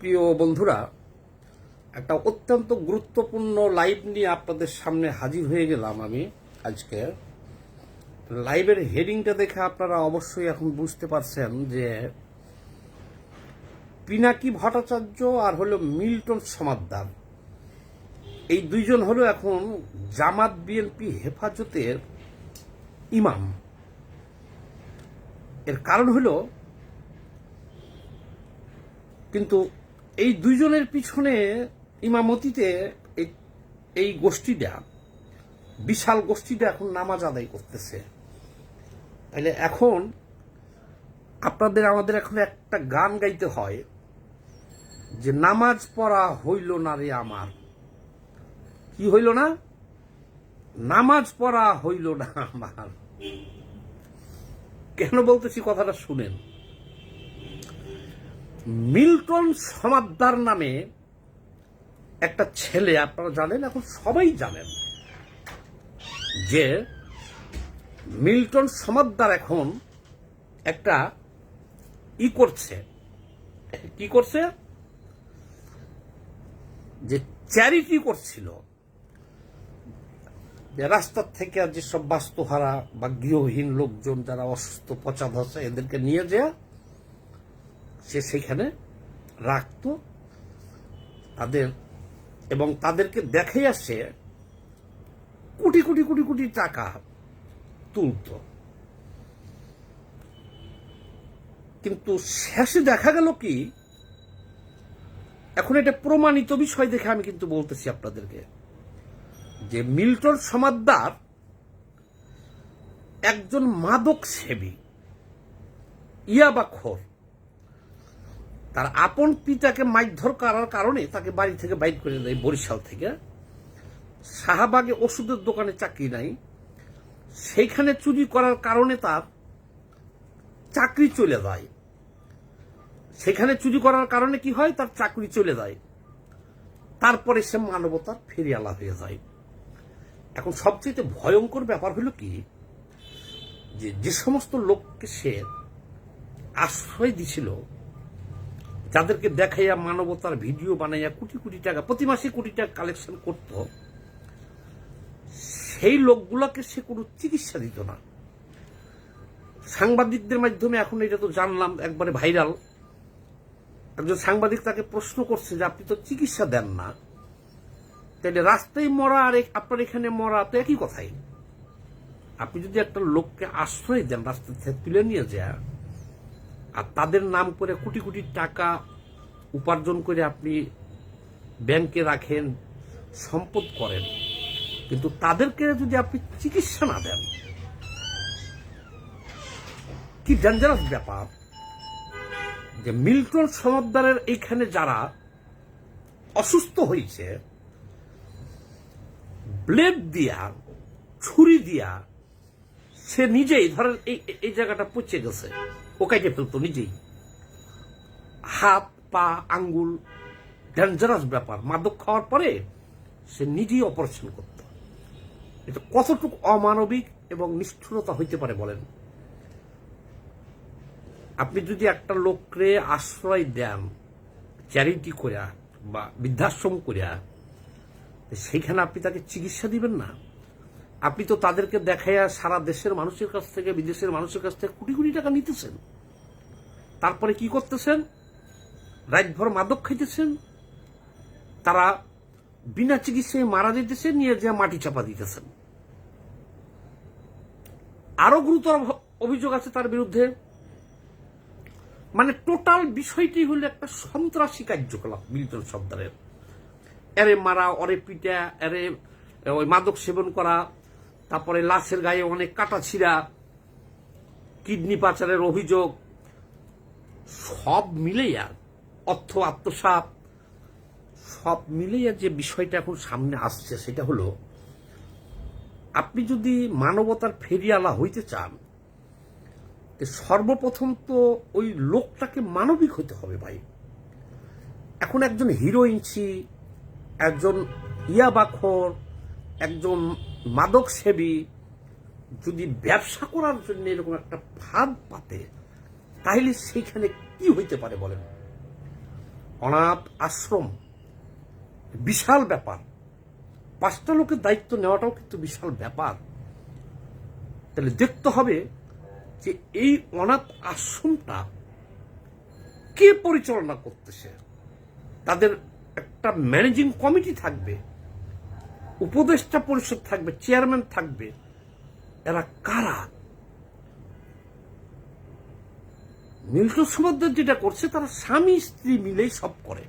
প্রিয় বন্ধুরা, একটা অত্যন্ত গুরুত্বপূর্ণ লাইভ নিয়ে আপনাদের সামনে হাজির হয়ে গেলাম আমি আজকে। লাইভের হেডিংটা দেখে আপনারা অবশ্যই এখন বুঝতে পারছেন যে পিনাকি ভট্টাচার্য আর হলো মিল্টন সমাদ্দার। এই দুইজন হলো এখন জামাত বিএনপি হেফাজতের ইমাম। এর কারণ হলো, কিন্তু এই দুইজনের পিছনে ইমামতিতে এই গোষ্ঠীটা, বিশাল গোষ্ঠীটা এখন নামাজ আদায় করতেছে। তাহলে এখন আপনাদের আমাদের এখন একটা গান গাইতে হয় যে, নামাজ পড়া হইল না রে আমার। কি হইল না? নামাজ পড়া হইল না আমার। কেন বলতেছি কথাটা শুনেন? মিল্টন সমাদ্দার নামে একটা ছেলে, আপনারা জানেন, এখন সবাই জানেন, যে মিল্টন সমাদ্দার এখন একটা ই করছে। কি করছে? যে চ্যারিটি করছিল। রাস্তার থেকে যেসব বাস্তুহারা বা গৃহহীন লোকজন যারা অসুস্থ, পচা ধসে, এদেরকে নিয়ে যায় সে সেখানে রাখত। তাদের এবং তাদেরকে দেখে আসে কোটি কোটি কোটি কোটি টাকা তুলত। কিন্তু শেষে দেখা গেল কি, এখন এটা প্রমাণিত বিষয় দেখে আমি কিন্তু বলতেছি আপনাদেরকে যে মিল্টন সমাদ্দার একজন মাদক সেবী ইয়াবা ইয়াবাখোর তার আপন পিতাকে মারধর করার কারণে তাকে বাড়ি থেকে বাইর করে দেয় বরিশাল থেকে। শাহবাগে ওষুধের দোকানে চাকরি নাই। সেইখানে চুরি করার কারণে তার চাকরি চলে যায়। সেখানে চুরি করার কারণে কি হয়? তার চাকরি চলে যায়। তারপরে সে মানবতার ফেরিয়ালা হয়ে যায়। এখন সবচেয়ে ভয়ঙ্কর ব্যাপার হলো কি? যে যে সমস্ত লোককে সে আশ্রয় দিছিল যাদেরকে দেখাইয়া মানবতার ভিডিও বানাইয়া কোটি কোটি টাকা, প্রতি মাসে কোটি টাকা কালেকশন করত, সেই লোকগুলোকে সে কোনো চিকিৎসা দিত না। সাংবাদিকদের মাধ্যমে এখন এটা তো জানলাম, একবারে ভাইরাল একজন সাংবাদিক তাকে প্রশ্ন করছে যে, আপনি তো চিকিৎসা দেন না। তাহলে রাস্তায় মরা আর আপনার এখানে মরা তো একই কথাই। আপনি যদি একটা লোককে আশ্রয় দেন রাস্তা তুলে নিয়ে যায় আর তাদের নাম করে কোটি কোটি টাকা উপার্জন করে আপনি ব্যাংকে রাখেন, সম্পদ করেন। কিন্তু তাদেরকে যদি আপনি চিকিৎসা না দেন, কি ডেঞ্জারাস ব্যাপার? যে মিল্টন সমদ্দারের এইখানে যারা অসুস্থ হয়েছে, ব্লেড দিয়া, ছুরি দিয়া, সে নিজেই ধরেন এই জায়গাটা পচে গেছে। ও কাইটে ফেলতো নিজেই। হাত, পা, আঙ্গুল ডেঞ্জারাস ব্যাপার, মাদক খাওয়ার পরে সে নিজেই অপারেশন করত। এটা কতটুকু অমানবিক এবং নিষ্ঠুরতা হইতে পারে বলেন? আপনি যদি একটা লোককে আশ্রয় দেন চ্যারিটি করিয়া বা বৃদ্ধাশ্রম করিয়া সেইখানে আপনি তাকে চিকিৎসা দিবেন না? আপনি তো তাদেরকে দেখাইয়া সারা দেশের মানুষের কাছ থেকে, বিদেশের মানুষের কাছ থেকে কোটি কোটি টাকা নিতেছেন। তারপরে কি করতেছেন? রাতভর মাদক খাইতেছেন। তারা বিনা চিকিৎসায় মারা যেতেছে, নিয়ে যে মাটি চাপা দিতেছেন। আরও গুরুতর অভিযোগ আছে তার বিরুদ্ধে। মানে টোটাল বিষয়টি হলো একটা সন্ত্রাসী কার্যকলাপ, মিল্টন সর্দারের এরে মারা, অরে পিটা, এরে ওই মাদক সেবন করা তারপরে লাশের গায়ে অনেক কাটা ছিঁড়া, কিডনি পাচারের অভিযোগ, সব মিলেইয়া অর্থ আত্মসাপ সব মিলেইয়া যে বিষয়টা এখন সামনে আসছে সেটা হলো, আপনি যদি মানবতার ফেরিয়ালা হইতে চান সর্বপ্রথম তো ওই লোকটাকে মানবিক হতে হবে ভাই। এখন একজন হিরোইনছি একজন ইয়াবাখর একজন মাদক সেবী যদি ব্যবসা করার জন্য এরকম একটা ফাঁদ পাতে, তাহলে সেইখানে কি হইতে পারে বলেন? অনাথ আশ্রম, বিশাল ব্যাপার। পাঁচটা লোকের দায়িত্ব নেওয়াটাও কিন্তু বিশাল ব্যাপার। তাহলে দেখতে হবে যে এই অনাথ আশ্রমটা কে পরিচালনা করতেছে? তাদের একটা ম্যানেজিং কমিটি থাকবে। উপদেষ্টা পরিষদ থাকবে, চেয়ারম্যান থাকবে, এরা কারা? মিল্টন সমাদ্দার যেটা করছে, তারা স্বামী স্ত্রী মিলেই সব করে।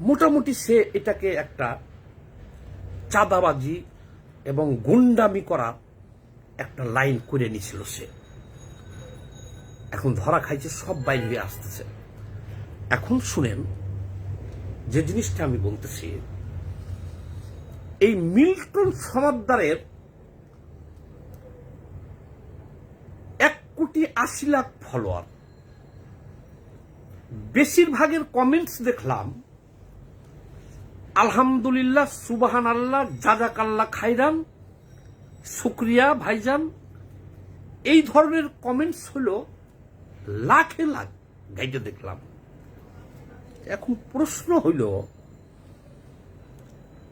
মোটামুটি সে এটাকে একটা চাঁদাবাজি এবং গুন্ডামি করা একটা লাইন করে নিছিল সে। এখন ধরা খাইছে, সব বাইরে আসতেছে। এখন শুনেন, যে জিনিসটা আমি বলতেছি এই মিল্টন সমাদ্দারের এক কোটি আশি লাখ ফলোয়ার বেশিরভাগের কমেন্টস দেখলাম, আলহামদুলিল্লাহ সুবাহান আল্লাহ জাজাক আল্লাহ খাইরান শুক্রিয়া ভাইজান। এই ধরনের কমেন্টস হল লাখে লাখ, গাইতে দেখলাম। এখন প্রশ্ন হইল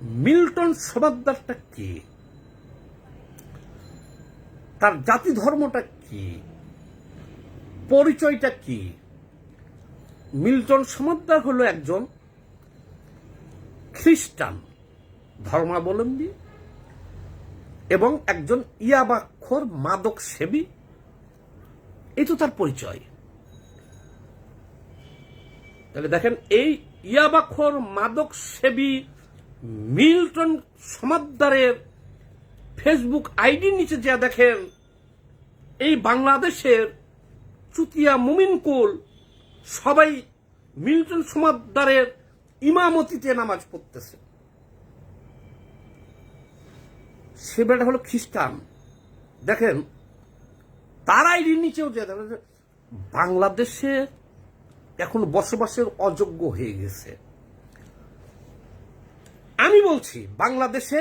মিল্টন সমাদ্দারটা কি? তার জাতি ধর্মটা কি? পরিচয়টা কি? মিল্টন সমাদ্দার হলো একজন খ্রিস্টান ধর্মাবলম্বী এবং একজন ইয়াবাক্ষর মাদক সেবী। এই তো তার পরিচয়। তাহলে দেখেন, এই ইয়াবাক্ষর মাদক সেবী মিল্টন সমাদ্দারের ফেসবুক আইডির নিচে যা দেখেন, এই বাংলাদেশের চুতিয়া মুমিনকুল সবাই মিল্টন সমাদ্দারের ইমামতিতে নামাজ পড়তেছে। সে বেটা হলো খ্রিস্টান। দেখেন, তার আইডির নিচেও যে বাংলাদেশে এখন বসবাসের অযোগ্য হয়ে গেছে। আমি বলছি, বাংলাদেশে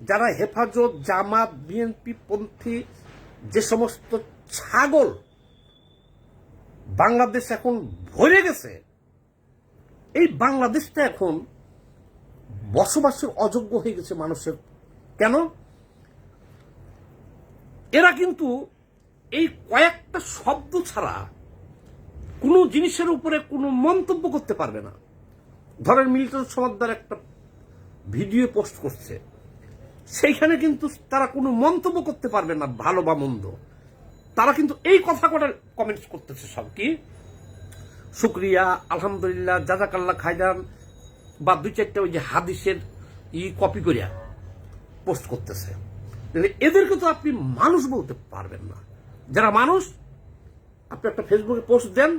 যারা হেফাজত, জামাত, বিএনপি, পন্থী, যে সমস্ত ছাগল বাংলাদেশ এখন ভরে গেছে, এই বাংলাদেশটা এখন বসবাসের অযোগ্য হয়ে গেছে মানুষের। কেন? এরা কিন্তু এই কয়েকটা শব্দ ছাড়া কোনো জিনিসের উপরে কোনো মন্তব্য করতে পারবে না। ধরেন মিল্টন সমাদ্দার একটা ভিডিও পোস্ট করছে। সেইখানে কিন্তু তারা কোনো মন্তব্য করতে পারবে না, ভালো বা মন্দ। তারা কিন্তু এই কথা কটা কমেন্টস করতেছে সব কি? শুক্রিয়া, আলহামদুলিল্লাহ জাজাকাল্লা খাইদান বা দুই চারটা ওই যে হাদিসের ই কপি করিয়া পোস্ট করতেছে। এদেরকে তো আপনি মানুষ বলতে পারবেন না। যারা মানুষ, আপনি একটা ফেসবুকে পোস্ট দেন,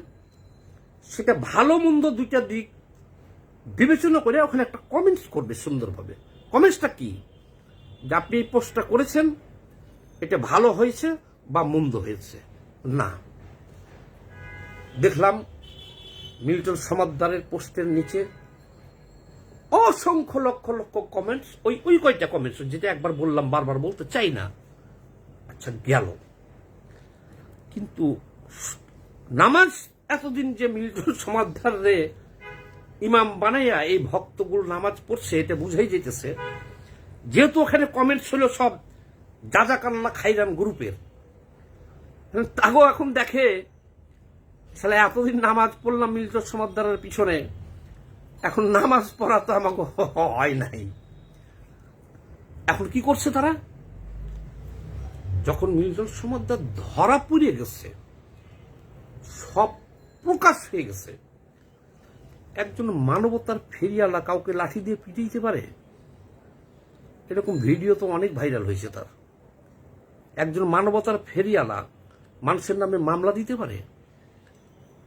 সেটা ভালো, মন্দ দুইটা দিক বিবেচনা করে ওখানে একটা কমেন্টস করবে সুন্দরভাবে। কমেন্টসটা কি? যে আপনি এই পোস্টটা করেছেন, এটা ভালো হয়েছে বা মন্দ হয়েছে? না। দেখলাম মিল্টন সমাদ্দারের পোস্টের নিচে অসংখ্য লক্ষ লক্ষ কমেন্টস ওই ওই কয়টা কমেন্টস যেটা একবার বললাম, বারবার বলতে চাই না। আচ্ছা গেল। কিন্তু নামাজ এতদিন যে মিল্টন সমাদ্দার ইমাম বানাইয়া এই ভক্তগুলো নামাজ পড়ছে, এটা বুঝাই যেতেছে যেহেতু ওখানে কমেন্টস হলো সব জাজাকান্না খাইরান গ্রুপের। তাগো এখন দেখে, তাহলে এতদিন নামাজ পড়লাম মিল্টন সমাদ্দারের পিছনে, এখন নামাজ পড়া তো আমাকে হয় নাই। এখন কি করছে তারা? যখন মিল্টন সমাদ্দার ধরা পুড়িয়ে গেছে, সব প্রকাশ হয়ে গেছে। একজন মানবতার ফেরিয়ালা কাউকে লাঠি দিয়ে পিটে দিতে পারে? এরকম ভিডিও তো অনেক ভাইরাল হয়েছে তার। একজন মানবতার ফেরিয়ালা মানুষের নামে মামলা দিতে পারে?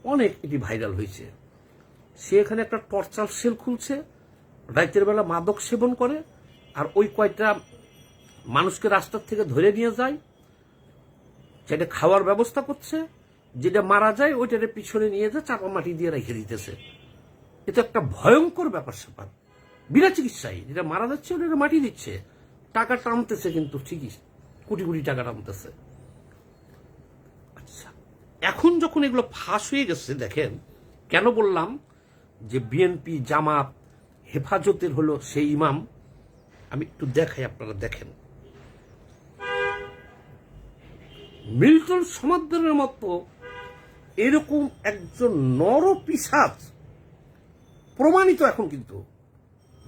অনেক এটি ভাইরাল হয়েছে। সে এখানে একটা টর্চার সেল খুলছে, রাতের বেলা মাদক সেবন করে, আর ওই কয়টা মানুষকে রাস্তার থেকে ধরে নিয়ে যায় সেটা খাওয়ার ব্যবস্থা করছে, যেটা মারা যায়, ওইটারে পিছনে নিয়ে যায়, চাপা মাটি দিয়ে রেখে দিতেছে। এটা একটা ভয়ঙ্কর ব্যাপার স্যাপার। বিনা চিকিৎসায়। যেটা মারা যাচ্ছে ওটা মাটি দিচ্ছে। টাকা টানতেছে কিন্তু, ঠিকই। কোটি কোটি টাকা টানতেছে। আচ্ছা এখন যখন এগুলো ফাঁস হয়ে গেছে, দেখেন, কেন বললাম যে বিএনপি, জামাত, হেফাজতের হলো সেই ইমাম? আমি একটু দেখাই, আপনারা দেখেন। মিল্টন সমাদ্দারের মতো এরকম একজন নর পিসাচ প্রমাণিত এখন কিন্তু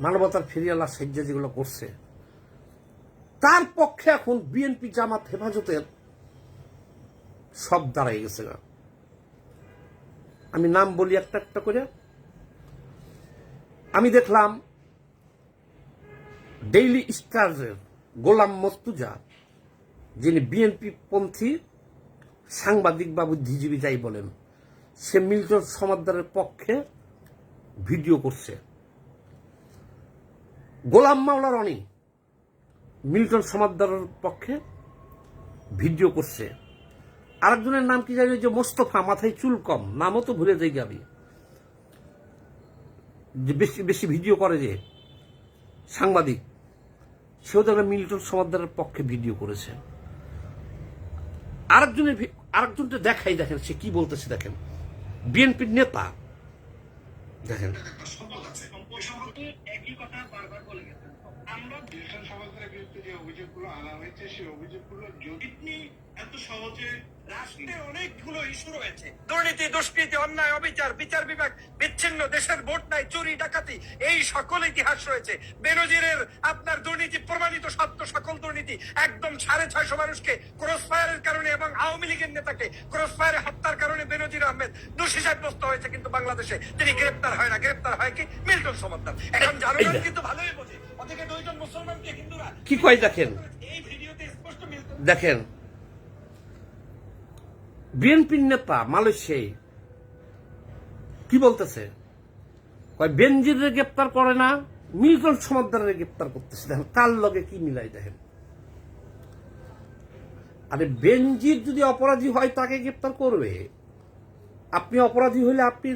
মানবতার ফেরিয়ালা সাজ্জা যেগুলো করছে, তার পক্ষে এখন বিএনপি জামাত হেফাজতের সব দাঁড়াই গেছে না আমি নাম বলি একটা একটা করে। আমি দেখলাম ডেইলি স্টারের গোলাম মস্তুজা, যিনি বিএনপি পন্থী, সাংবাদিক বা বুদ্ধিজীবী যাই বলেন, সে মিল্টন সমাদ্দারের পক্ষে ভিডিও করছে। গোলাম মাওলা রনি মিল্টন সমাদ্দারের পক্ষে ভিডিও করছে। আরেকজনের নাম কি জানি যে মোস্তফা, মাথায় চুল কম, নামও তো ভুলে যাই আমি। যে বেশি বেশি ভিডিও করে যে সাংবাদিক, সেও দেখলাম মিল্টন সমাদ্দারের পক্ষে ভিডিও করেছে। আরেকজনের আরেকজনটা দেখাই দেখেন, সে কি বলতেছে দেখেন। বিএনপির নেতা দেখেন। অভিযোগগুলো আনা হয়েছে সেই অভিযোগগুলো যদি এত সহজে রাষ্ট্রে অনেকগুলো ইস্যু রয়েছে। দুর্নীতি দুষ্কৃতি অন্যায় অবিচার বিচার বিভাগ বিচ্ছিন্ন দেশের ভোট নাই চুরি ডাকাতি এই সকল ইতিহাস রয়েছে। বেনজিরের আপনার দুর্নীতি প্রমাণিত সত্য সকল দুর্নীতি একদম সাড়ে ছয়শো মানুষকে ক্রস ফায়ারের কারণে এবং আওয়ামী লীগের নেতাকে ক্রস ফায়ারে হত্যার কারণে বেনজির আহমেদ দোষী সাব্যস্ত হয়েছে কিন্তু বাংলাদেশে। তিনি গ্রেপ্তার হয় না গ্রেপ্তার হয় কি? মিল্টন সমাদ্দার এখন জনগণ কিন্তু ভালোই বোঝে। মুসলমানকে হিন্দুরা। কি কয় দেখেন? এই ভিডিওতে স্পষ্ট দেখেন বিএনপির নেতা মালয়েশিয়ায় কি বলতেছে? কয় বেনজিরে গ্রেপ্তার করে না মিল্টন সমাদ্দারের গ্রেপ্তার করতেছে। দেখেন কার লগে কি মিলাই দেখেন? আরে বেনজির যদি অপরাধী হয় তাকে গ্রেপ্তার করবে। আপনি অপরাধী হলে আপনি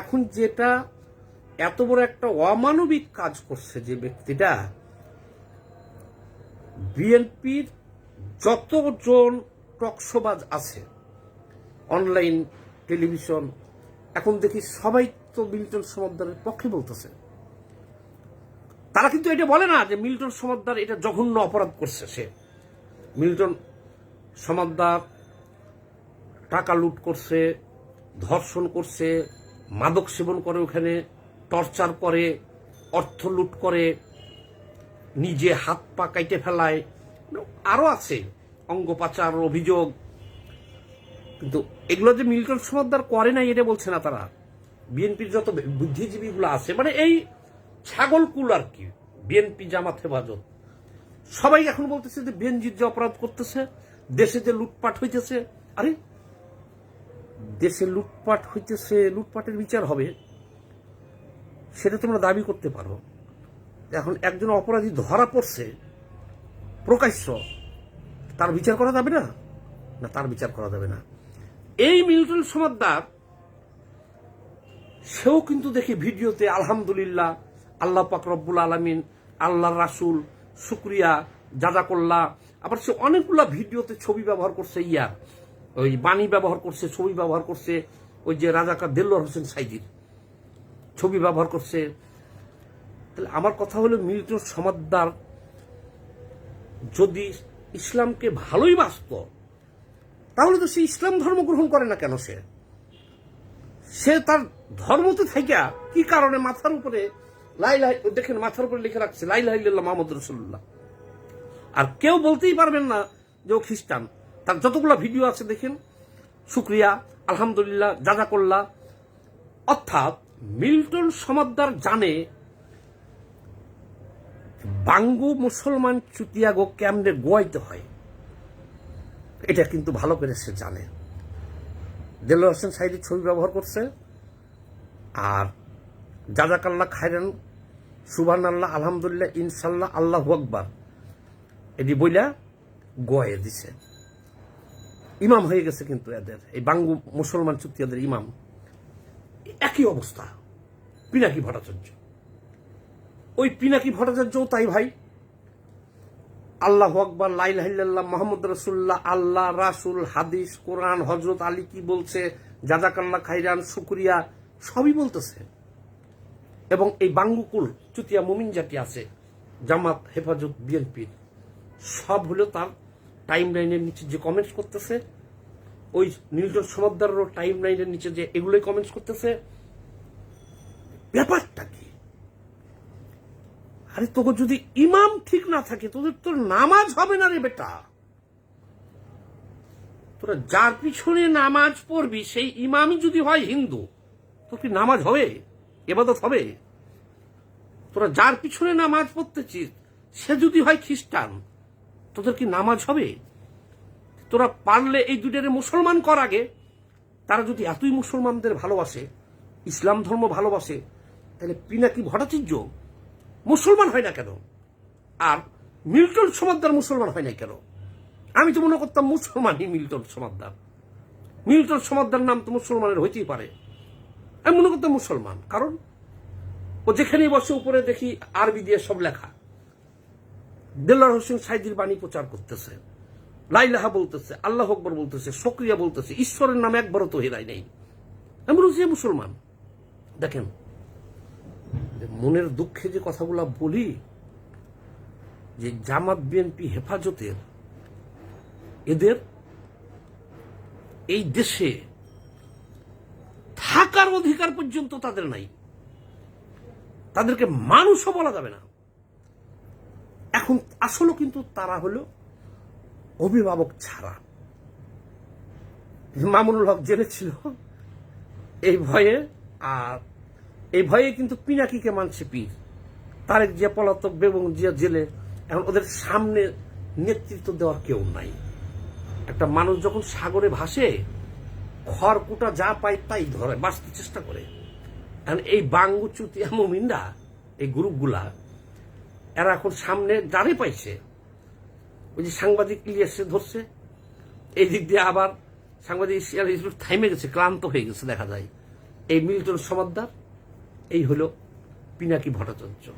এখন যেটা এত বড় একটা অমানবিক কাজ করছে যে ব্যক্তিটা, বিএনপির যতজন টকশোবাজ আছে, অনলাইন, টেলিভিশন, এখন দেখি সবাই তো মিল্টন সমাদ্দারের পক্ষে বলতেছে। তারা কিন্তু এটা বলে না যে মিল্টন সমাদ্দার এটা জঘন্য অপরাধ করছে সে। মিল্টন সমাদ্দার টাকা লুট করছে, ধর্ষণ করছে, মাদক সেবন করে ওখানে টর্চার করে, অর্থ লুট করে, নিজে হাত পা কাইটে ফেলায়। আরও আছে অঙ্গ পাচার, অভিযোগ। কিন্তু এগুলো যে মিল্টন সমাদ্দার করে নাই, এটা বলছে না তারা। বিএনপির যত বুদ্ধিজীবীগুলো আছে মানে এই ছাগলকুল আর কি, বিএনপি জামাত হেফাজত। সবাই এখন বলতেছে যে বেনজির যে অপরাধ করতেছে, দেশে যে লুটপাট হইতেছে, আরে, দেশে লুটপাট হইতেছে, লুটপাটের বিচার হবে। সেটা তোমরা দাবি করতে পারো। এখন একজন অপরাধী ধরা পড়ছে, প্রকাশ্য, তার বিচার করা যাবে না? না, তার বিচার করা যাবে না। এই মিল্টন সমাদ্দার, সেও কিন্তু দেখি ভিডিওতে আলহামদুলিল্লাহ, আল্লাহ পাক রব্বুল আলমিন আল্লাহ রাসুল, শুক্রিয়া জাজাকল্লা আবার সে অনেকগুলা ভিডিওতে ছবি ব্যবহার করছে ইয়া, ওই বাণী ব্যবহার করছে, ছবি ব্যবহার করছে, ওই যে রাজাকার দেল্লোর হোসেন সাইদির। ছবি ব্যবহার করছে। তাহলে আমার কথা হলো মিল্টন সমাদ্দার যদি ইসলামকে ভালোই বাসত তাহলে তো সে ইসলাম ধর্ম গ্রহণ করে না কেন সে? সে তার ধর্মতে থাইকা কি কারণে মাথার উপরে লাই লাই, দেখেন মাথার উপরে লিখে রাখছে, লাই লাই মোহাম্মদ রসুল্লাহ আর কেউ বলতেই পারবেন না যে ও খ্রিস্টান। তার যতগুলো ভিডিও আছে দেখেন, শুক্রিয়া, আলহামদুলিল্লাহ জাজাকল্লা অর্থাৎ মিল্টন সমাদ্দার জানে বাঙ্গু মুসলমান চুতিয়াগো কেমনে গোয়াইতে হয়। এটা কিন্তু ভালো করে সে জানে। দেলোয়ার হোসেন সাইদির ছবি ব্যবহার করছে। আর জাজাকাল্লা খাইরান সুবান আল্লাহ আলহামদুলিল্লাহ, ইনশাল্লাহ, আল্লাহ আকবার এটি বইলা গোয়াইয়ে দিছে। ইমাম হয়ে গেছে কিন্তু এদের, এই বাঙ্গু মুসলমান চুক্তিয়াদের ইমাম। একই অবস্থা, পিনাকি ভট্টাচার্য। ওই পিনাকি ভট্টাচার্যও তাই ভাই। আল্লাহ আকবর লাইল্লাহ মোহাম্মদ রসুল্লাহ আল্লাহ, রাসুল, হাদিস, কোরআন হজরত আলী কি বলছে জাজাকাল্লা খাইরান, শুক্রিয়া, সবই বলতেছে। এবং এই বাঙ্গুকুল, চুতিয়া মুমিন জাতি আছে, জামাত, হেফাজত, বিএনপির, সব হলো তার টাইম লাইনের নিচে যে কমেন্টস করতেছে ওই নিউটন সমাদ্দারেরও টাইম লাইনের নিচে যে এগুলোই কমেন্টস করতেছে। ব্যাপারটা কি? আরে তোকে যদি ইমাম ঠিক না থাকে, তোদের তোর নামাজ হবে না রে বেটা। তোরা যার পিছনে নামাজ পড়বি, সেই ইমামই যদি হয় হিন্দু, তোর কি নামাজ হবে? এবাদত হবে? তোরা যার পিছনে নামাজ পড়তেছিস, সে যদি হয় খ্রিস্টান, তোদের কি নামাজ হবে? তোরা পারলে এই দুটারে মুসলমান কর আগে। তারা যদি এতই মুসলমানদের ভালোবাসে, ইসলাম ধর্ম ভালোবাসে, তাহলে পিনাকি ভট্টাচার্য? মুসলমান হয় না কেন? আর মিল্টন সমাদ্দার মুসলমান হয় না কেন? আমি তো মনে করতাম মুসলমানই মিল্টন সমাদ্দার। মিল্টন সমাদ্দার নাম তো মুসলমানের হইতেই পারে। আমি মনে করতাম মুসলমান। কারণ ও যেখানেই বসে, উপরে দেখি আরবি দিয়ে সব লেখা। দেল্লার হোসেন সাইদির বাণী প্রচার করতেছে। লাইলাহা বলতেছে, আল্লাহ আকবর বলতেছে সক্রিয়া বলতেছে, ঈশ্বরের নামে একবারও তো হেরাই নেই। আমি মুসলমান। দেখেন মনের দুঃখে যে কথাগুলো বলি, যে জামাত বিএনপি হেফাজতের, এদের এই দেশে থাকার অধিকার পর্যন্ত তাদের নাই। তাদেরকে মানুষও বলা যাবে না। এখন আসলে কিন্তু তারা হলো অভিভাবক ছাড়া। মামুনুল হক জেনেছিল এই ভয়ে আর এই ভয়ে কিন্তু পিনাকিকে মানছে পীর। তারেক জিয়া, পলাতক বেগম জিয়া জেলে। এখন ওদের সামনে নেতৃত্ব দেওয়ার কেউ নাই। একটা মানুষ যখন সাগরে ভাসে, খড়কুটা যা পায় তাই ধরে, বাঁচতে চেষ্টা করে। এখন এই বাঙ্গু চুতিয়া মুমিনরা, এই গ্রুপগুলা, এরা এখন সামনে যারে পাইছে। ওই যে সাংবাদিক ইলিয়াসে ধরছে। এই দিক দিয়ে আবার সাংবাদিক একটু থাইমে গেছে ক্লান্ত হয়ে গেছে দেখা যায়। এই মিল্টন সমাদ্দার এই হলো পিনাকি ভট্টাচার্য।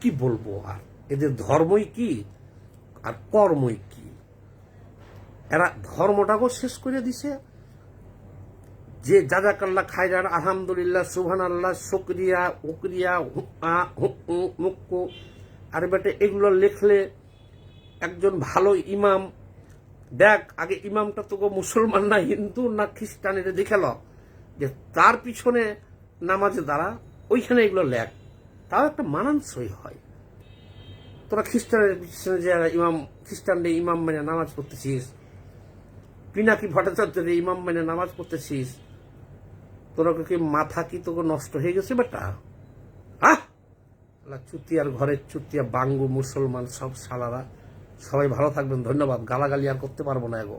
কি বলব আর? এদের ধর্মই কি আর কর্মই কি? এরা ধর্মটাকেও শেষ করে দিছে। যে জাজাকাল্লা খাইরান আলহামদুলিল্লাহ সুবহান আল্লাহ শুক্রিয়া উকরিয়া হুআ, হুউ, মুক্কু। আর বেটে এগুলো লিখলে একজন ভালো ইমাম। দেখ, আগে ইমামটা তোকে মুসলমান না, হিন্দু না খ্রিস্টান, এটা দেখে ল যে তার পিছনে নামাজে দ্বারা ওইখানে এগুলো লেখ। তাও একটা মানানসই হয়। তোরা খ্রিস্টানের পিছনে যে ইমাম খ্রিস্টানদের ইমাম মেনে নামাজ পড়তেছিস, পিনাকি ভট্টাচার্যের ইমাম মেনে নামাজ পড়তেছিস, তোরা কি মাথা কি তোকে নষ্ট হয়ে গেছে বেটা? আহ! চুতিয়ার ঘরের চুতিয়া, বাঙ্গু মুসলমান সব সালারা সবাই ভালো থাকবেন ধন্যবাদ। গালাগালি আর করতে পারব না এগো।